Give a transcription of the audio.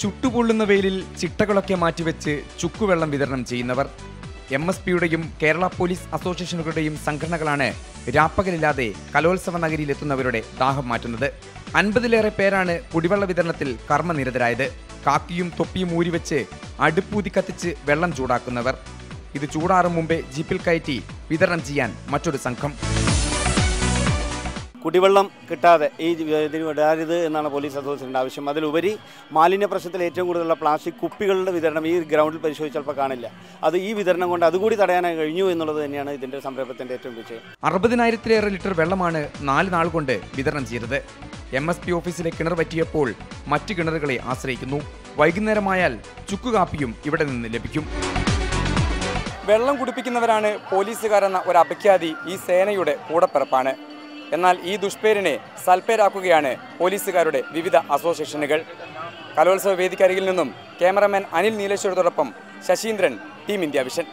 ചുട്ടുപൊള്ളുന്ന വെയിലിൽ ചിട്ടകളൊക്കെ മാറ്റിവെച്ച് ചുക്കുവെള്ളം വിതരണം ചെയ്യുന്നവർ. എം എസ് പിയുടെയും കേരള പോലീസ് അസോസിയേഷനുകളുടെയും സംഘടനകളാണ് രാപ്പകലില്ലാതെ കലോത്സവ നഗരിയിലെത്തുന്നവരുടെ ദാഹം മാറ്റുന്നത്. അൻപതിലേറെ പേരാണ് കുടിവെള്ള വിതരണത്തിൽ കർമ്മനിരതരായത്. കാക്കിയും തൊപ്പിയും ഊരിവെച്ച് അടുപ്പൂതി കത്തിച്ച് വെള്ളം ചൂടാക്കുന്നവർ. ഇത് ചൂടാറും മുമ്പേ ജീപ്പിൽ കയറ്റി വിതരണം ചെയ്യാൻ മറ്റൊരു സംഘം. കുടിവെള്ളം കിട്ടാതെ ഈ ഇതിന് വിടരുത് എന്നാണ് പോലീസ് അതോറിറ്റിയുടെ ആവശ്യം. അതിലുപരി മാലിന്യ പ്രശ്നത്തിൽ ഏറ്റവും കൂടുതലുള്ള പ്ലാസ്റ്റിക് കുപ്പികളുടെ വിതരണം ഈ ഗ്രൗണ്ടിൽ പരിശോധിച്ചാൽ ഇപ്പോൾ കാണില്ല. അത് ഈ വിതരണം കൊണ്ട് അതുകൂടി തടയാനായി കഴിഞ്ഞു എന്നുള്ളത് തന്നെയാണ് ഇതിന്റെ സംരംഭത്തിന്റെ ഏറ്റവും വിജയം. അറുപതിനായിരത്തിലേറെ ലിറ്റർ വെള്ളമാണ് നാല് നാൾ കൊണ്ട് വിതരണം ചെയ്തത്. എം എസ് പി ഓഫീസിലെ കിണർ പറ്റിയപ്പോൾ മറ്റ് കിണറുകളെ ആശ്രയിക്കുന്നു. വൈകുന്നേരമായാൽ ചുക്കുകാപ്പിയും ഇവിടെ നിന്ന് ലഭിക്കും. വെള്ളം കുടിപ്പിക്കുന്നവരാണ് പോലീസുകാരെന്ന ഒരു അപഖ്യാതി ഈ സേനയുടെ കൂടപ്പിറപ്പാണ്. എന്നാൽ ഈ ദുഷ്പേരിനെ സൽപ്പേരാക്കുകയാണ് പോലീസുകാരുടെ വിവിധ അസോസിയേഷനുകൾ. കലോത്സവ വേദിക്കരികിൽ നിന്നും ക്യാമറമാൻ അനിൽ നീലേശ്വരത്തോടൊപ്പം ശശീന്ദ്രൻ ടീം ഇന്ത്യ വിഷൻ.